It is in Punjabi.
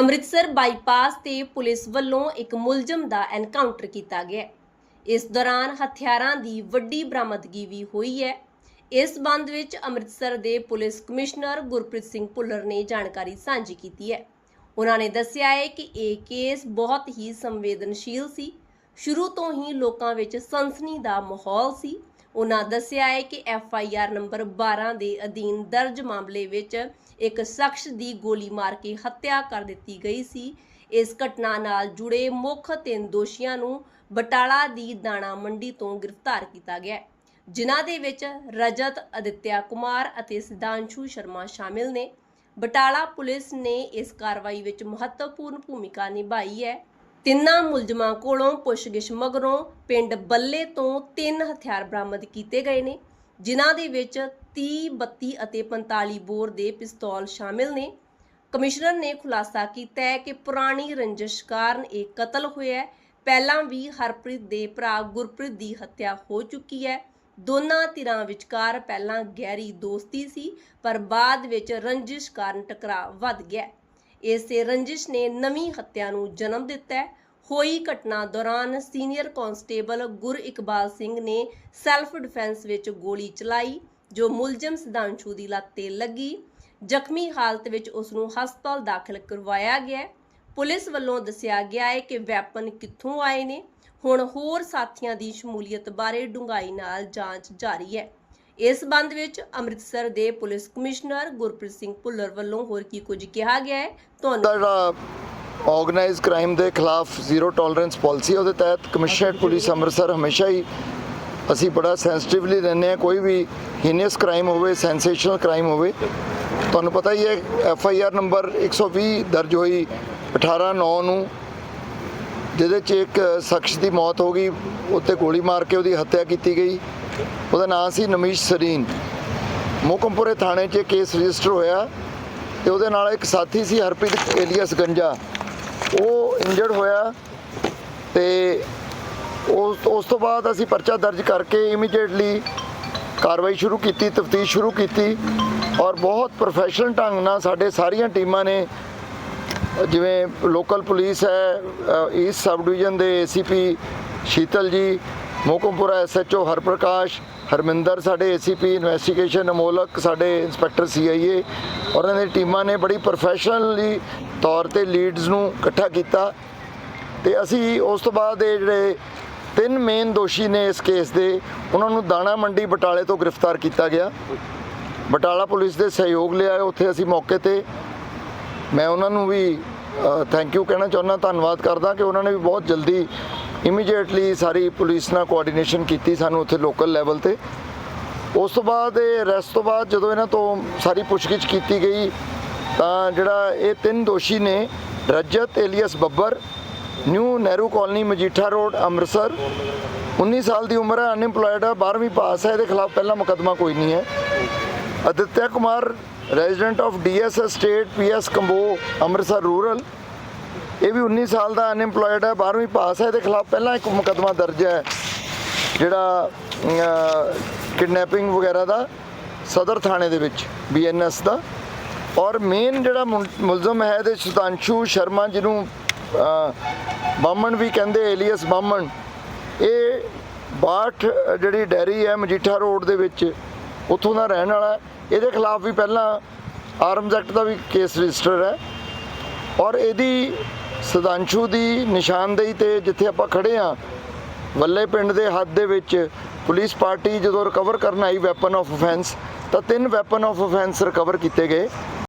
ਅੰਮ੍ਰਿਤਸਰ ਬਾਈਪਾਸ ਤੇ ਪੁਲਿਸ ਵੱਲੋਂ ਇੱਕ ਮੁਲਜ਼ਮ ਦਾ ਐਨਕਾਊਂਟਰ ਕੀਤਾ ਗਿਆ ਇਸ ਦੌਰਾਨ ਹਥਿਆਰਾਂ ਦੀ ਵੱਡੀ ਬਰਾਮਦਗੀ ਵੀ ਹੋਈ ਹੈ। ਇਸ ਸੰਬੰਧ ਵਿੱਚ ਅੰਮ੍ਰਿਤਸਰ ਦੇ ਪੁਲਿਸ ਕਮਿਸ਼ਨਰ ਗੁਰਪ੍ਰੀਤ ਸਿੰਘ ਭੁੱਲਰ ਨੇ ਜਾਣਕਾਰੀ ਸਾਂਝੀ ਕੀਤੀ ਹੈ। ਉਹਨਾਂ ਨੇ ਦੱਸਿਆ ਹੈ ਕਿ ਇਹ ਕੇਸ ਬਹੁਤ ਹੀ ਸੰਵੇਦਨਸ਼ੀਲ ਸੀ। ਸ਼ੁਰੂ ਤੋਂ ਹੀ ਲੋਕਾਂ ਵਿੱਚ ਸਨਸਨੀ ਦਾ ਮਾਹੌਲ ਸੀ। ਉਹਨਾਂ ਦੱਸਿਆ ਹੈ ਕਿ ਐਫ ਆਈ ਆਰ ਨੰਬਰ 12 ਦੇ ਅਧੀਨ ਦਰਜ ਮਾਮਲੇ ਵਿੱਚ ਇੱਕ ਸ਼ਖਸ ਦੀ ਗੋਲੀ ਮਾਰ ਕੇ ਹੱਤਿਆ ਕਰ ਦਿੱਤੀ ਗਈ ਸੀ। ਇਸ ਘਟਨਾ ਨਾਲ ਜੁੜੇ ਮੁੱਖ ਤਿੰਨ ਦੋਸ਼ੀਆਂ ਨੂੰ ਬਟਾਲਾ ਦੀ ਦਾਣਾ ਮੰਡੀ ਤੋਂ ਗ੍ਰਿਫਤਾਰ ਕੀਤਾ ਗਿਆ ਹੈ, ਜਿਨ੍ਹਾਂ ਦੇ ਵਿੱਚ ਰਜਤ ਅਦਿੱਤਿਆ ਕੁਮਾਰ ਅਤੇ ਸਿਧਾਂਸ਼ੂ ਸ਼ਰਮਾ ਸ਼ਾਮਿਲ ਨੇ। ਬਟਾਲਾ ਪੁਲਿਸ ਨੇ ਇਸ ਕਾਰਵਾਈ ਵਿੱਚ ਮਹੱਤਵਪੂਰਨ ਭੂਮਿਕਾ ਨਿਭਾਈ ਹੈ। ਤਿੰਨਾਂ ਮੁਲਜ਼ਮਾਂ ਕੋਲੋਂ ਪੁੱਛਗਿੱਛ ਮਗਰੋਂ ਪਿੰਡ ਬੱਲੇ ਤੋਂ ਤਿੰਨ ਹਥਿਆਰ ਬਰਾਮਦ ਕੀਤੇ ਗਏ ਨੇ, ਜਿਨ੍ਹਾਂ ਦੇ ਵਿੱਚ 30 32 ਅਤੇ 45 ਬੋਰ ਦੇ ਪਿਸਤੌਲ ਸ਼ਾਮਿਲ ਨੇ। ਕਮਿਸ਼ਨਰ ਨੇ ਖੁਲਾਸਾ ਕੀਤਾ ਹੈ ਕਿ ਪੁਰਾਣੀ ਰੰਜਿਸ਼ ਕਾਰਨ ਇਹ ਕਤਲ ਹੋਇਆ ਹੈ। ਪਹਿਲਾਂ ਵੀ ਹਰਪ੍ਰੀਤ ਦੇ ਭਰਾ ਗੁਰਪ੍ਰੀਤ ਦੀ ਹੱਤਿਆ ਹੋ ਚੁੱਕੀ ਹੈ। ਦੋਨਾਂ ਧਿਰਾਂ ਵਿਚਕਾਰ ਪਹਿਲਾਂ ਗਹਿਰੀ ਦੋਸਤੀ ਸੀ, ਪਰ ਬਾਅਦ ਵਿੱਚ ਰੰਜਿਸ਼ ਕਾਰਨ ਟਕਰਾਅ ਵੱਧ ਗਿਆ ਇਸੇ ਰੰਜਿਸ਼ ਨੇ ਨਵੀਂ ਹੱਤਿਆ ਨੂੰ ਜਨਮ ਦਿੱਤਾ ਹੋਈ ਘਟਨਾ ਦੌਰਾਨ ਸੀਨੀਅਰ ਕਾਂਸਟੇਬਲ ਗੁਰ ਇਕਬਾਲ ਸਿੰਘ ਨੇ ਸੈਲਫ ਡਿਫੈਂਸ ਵਿੱਚ ਗੋਲੀ ਚਲਾਈ, ਜੋ ਮੁਲਜ਼ਮ ਸਿਧਾਂਸ਼ੂ ਦੀ ਲੱਤ ਤੇ ਲੱਗੀ। ਜ਼ਖਮੀ ਹਾਲਤ ਵਿੱਚ ਉਸ ਨੂੰ ਹਸਪਤਾਲ ਦਾਖਲ ਕਰਵਾਇਆ ਗਿਆ। ਪੁਲਿਸ ਵੱਲੋਂ ਦੱਸਿਆ ਗਿਆ ਹੈ ਕਿ ਵੈਪਨ ਕਿੱਥੋਂ ਆਏ ਨੇ। ਹੁਣ ਹੋਰ ਸਾਥੀਆਂ ਦੀ ਸ਼ਮੂਲੀਅਤ ਬਾਰੇ ਡੂੰਘਾਈ ਨਾਲ ਜਾਂਚ ਜਾਰੀ ਹੈ। ਇਸ ਸੰਬੰਧ ਵਿੱਚ ਅੰਮ੍ਰਿਤਸਰ ਦੇ ਪੁਲਿਸ ਕਮਿਸ਼ਨਰ ਗੁਰਪ੍ਰੀਤ ਸਿੰਘ ਭੁੱਲਰ ਵੱਲੋਂ ਹੋਰ ਕੀ ਕੁਝ ਕਿਹਾ ਗਿਆ ਹੈ? ਤੁਹਾਨੂੰ ਦਾ ਜਿਹੜਾ ਆਰਗੇਨਾਈਜ਼ਡ ਕ੍ਰਾਈਮ ਦੇ ਖਿਲਾਫ ਜ਼ੀਰੋ ਟੋਲਰੈਂਸ ਪਾਲਿਸੀ ਉਹਦੇ ਤਹਿਤ ਕਮਿਸ਼ਨਰੇਟ ਪੁਲਿਸ ਅੰਮ੍ਰਿਤਸਰ ਹਮੇਸ਼ਾ ਹੀ ਅਸੀਂ ਬੜਾ ਸੈਂਸਿਟਿਵਲੀ ਰਹਿੰਦੇ ਹਾਂ, ਕੋਈ ਵੀ ਹੀਨੀਅਸ ਕ੍ਰਾਈਮ ਹੋਵੇ ਸੈਂਸੇਸ਼ਨਲ ਕ੍ਰਾਈਮ ਹੋਵੇ। ਤੁਹਾਨੂੰ ਪਤਾ ਹੀ ਹੈ ਐਫ ਆਈ ਆਰ ਨੰਬਰ 120 ਦਰਜ ਹੋਈ 18 9 ਨੂੰ, ਜਿਹਦੇ 'ਚ ਇੱਕ ਸ਼ਖਸ ਦੀ ਮੌਤ ਹੋ ਗਈ, ਉੱਤੇ ਗੋਲੀ ਮਾਰ ਕੇ ਉਹਦੀ ਹੱਤਿਆ ਕੀਤੀ ਗਈ। ਉਹਦਾ ਨਾਮ ਸੀ ਨਮੀਸ਼ ਸਰੀਨ। ਮੋਕਮਪੁਰੇ ਥਾਣੇ 'ਚ ਕੇਸ ਰਜਿਸਟਰ ਹੋਇਆ ਤੇ ਉਹਦੇ ਨਾਲ ਇੱਕ ਸਾਥੀ ਸੀ ਹਰਪ੍ਰੀਤ ਏਲੀਅਸ ਗੰਜਾ। ਉਹ ਇੰਜਰਡ ਹੋਇਆ ਤੇ ਉਸ ਉਸ ਤੋਂ ਬਾਅਦ ਅਸੀਂ ਪਰਚਾ ਦਰਜ ਕਰਕੇ ਇਮੀਡੀਏਟਲੀ ਕਾਰਵਾਈ ਸ਼ੁਰੂ ਕੀਤੀ, ਤਫਤੀਸ਼ ਸ਼ੁਰੂ ਕੀਤੀ ਔਰ ਬਹੁਤ ਪ੍ਰੋਫੈਸ਼ਨਲ ਢੰਗ ਨਾਲ ਸਾਡੇ ਸਾਰੀਆਂ ਟੀਮਾਂ ਨੇ, ਜਿਵੇਂ ਲੋਕਲ ਪੁਲਿਸ ਹੈ ਈਸਟ ਸਬ ਡਿਵੀਜ਼ਨ ਦੇ ਏਸੀਪੀ ਸ਼ੀਤਲ ਜੀ ਮੋਕਮਪੁਰਾ ਐਸਐਚਓ ਹਰਪ੍ਰਕਾਸ਼, ਹਰਮਿੰਦਰ ਸਾਡੇ ਏਸੀਪੀ ਇਨਵੈਸਟੀਗੇਸ਼ਨ ਅਮੋਲਕ, ਸਾਡੇ ਇੰਸਪੈਕਟਰ ਸੀਆਈਏ ਔਰ ਇਹਨਾਂ ਦੀ ਟੀਮਾਂ ਨੇ ਬੜੀ ਪ੍ਰੋਫੈਸ਼ਨਲੀ ਤੌਰ ਤੇ ਲੀਡਸ ਨੂੰ ਇਕੱਠਾ ਕੀਤਾ ਤੇ ਅਸੀਂ ਉਸ ਤੋਂ ਬਾਅਦ ਇਹ ਜਿਹੜੇ ਤਿੰਨ ਮੇਨ ਦੋਸ਼ੀ ਨੇ ਇਸ ਕੇਸ ਦੇ, ਉਹਨਾਂ ਨੂੰ ਦਾਣਾ ਮੰਡੀ ਬਟਾਲੇ ਤੋਂ ਗ੍ਰਿਫਤਾਰ ਕੀਤਾ ਗਿਆ। ਬਟਾਲਾ ਪੁਲਿਸ ਦੇ ਸਹਿਯੋਗ ਲਿਆ ਉੱਥੇ ਅਸੀਂ ਮੌਕੇ ਤੇ ਮੈਂ ਉਹਨਾਂ ਨੂੰ ਵੀ ਥੈਂਕ ਯੂ ਕਹਿਣਾ ਚਾਹੁੰਦਾ, ਧੰਨਵਾਦ ਕਰਦਾ ਕਿ ਉਹਨਾਂ ਨੇ ਵੀ ਬਹੁਤ ਜਲਦੀ ਇਮੀਡੀਏਟਲੀ ਸਾਰੀ ਪੁਲਿਸ ਨਾਲ ਕੋਆਰਡੀਨੇਸ਼ਨ ਕੀਤੀ ਸਾਨੂੰ ਉੱਥੇ ਲੋਕਲ ਲੈਵਲ ਤੇ। ਉਸ ਤੋਂ ਬਾਅਦ ਇਹ ਅਰੈਸਟ ਤੋਂ ਬਾਅਦ ਜਦੋਂ ਇਹਨਾਂ ਤੋਂ ਸਾਰੀ ਪੁੱਛਗਿੱਛ ਕੀਤੀ ਗਈ, ਤਾਂ ਜਿਹੜਾ ਇਹ ਤਿੰਨ ਦੋਸ਼ੀ ਨੇ, Rajat alias Babbar, new Nehru colony Majitha road, Amritsar 19 ਸਾਲ ਦੀ ਉਮਰ ਹੈ ਅਨਇੰਪਲੋਇਡ ਹੈ 12ਵੀਂ ਪਾਸ ਹੈ, ਇਹਦੇ ਖਿਲਾਫ ਪਹਿਲਾ ਮੁਕੱਦਮਾ ਕੋਈ ਨਹੀਂ ਹੈ। Aditya Kumar resident of DSS state PS Kambo, Amritsar rural ਇਹ ਵੀ 19 ਸਾਲ ਦਾ ਅਨਇੰਪਲੋਇਡ ਹੈ 12ਵੀਂ ਪਾਸ ਹੈ ਇਹਦੇ ਖਿਲਾਫ ਪਹਿਲਾਂ ਇੱਕ ਮੁਕੱਦਮਾ ਦਰਜ ਹੈ ਜਿਹੜਾ ਕਿਡਨੈਪਿੰਗ ਵਗੈਰਾ ਦਾ ਸਦਰ ਥਾਣੇ ਦੇ ਵਿੱਚ ਬੀਐਨਐਸ ਦਾ। ਔਰ ਮੇਨ ਜਿਹੜਾ ਮੁਲ- ਮੁਲਜ਼ਮ ਹੈ ਇਹਦੇ ਸੁਤਾਂਸ਼ੂ ਸ਼ਰਮਾ ਜਿਹਨੂੰ ਅਹ, ਬਾਮਣ ਵੀ ਕਹਿੰਦੇ ਏਲੀਅਸ ਬਾਮਣ ਇਹ ਬਾਠ ਜਿਹੜੀ ਡੈਰੀ ਹੈ ਮਜੀਠਾ ਰੋਡ ਦੇ ਵਿੱਚ ਉੱਥੋਂ ਦਾ ਰਹਿਣ ਵਾਲਾ ਇਹਦੇ ਖਿਲਾਫ ਵੀ ਪਹਿਲਾਂ ਆਰਮਜ਼ ਐਕਟ ਦਾ ਵੀ ਕੇਸ ਰਜਿਸਟਰ ਹੈ। ਔਰ ਇਹਦੀ ਸਦਾਂਸ਼ੂ ਦੀ ਨਿਸ਼ਾਨਦੇਹੀ ਤੇ ਜਿੱਥੇ ਆਪਾਂ ਖੜੇ ਆ ਵੱਲੇ ਪਿੰਡ ਦੇ ਹੱਦ ਦੇ ਵਿੱਚ ਪੁਲਿਸ ਪਾਰਟੀ ਜਦੋਂ ਰਿਕਵਰ ਕਰਨ ਆਈ ਵੈਪਨ ਆਫ ਅਫੈਂਸ ਤਾਂ ਤਿੰਨ ਵੈਪਨ ਆਫ ਅਫੈਂਸ ਰਿਕਵਰ ਕੀਤੇ ਗਏ।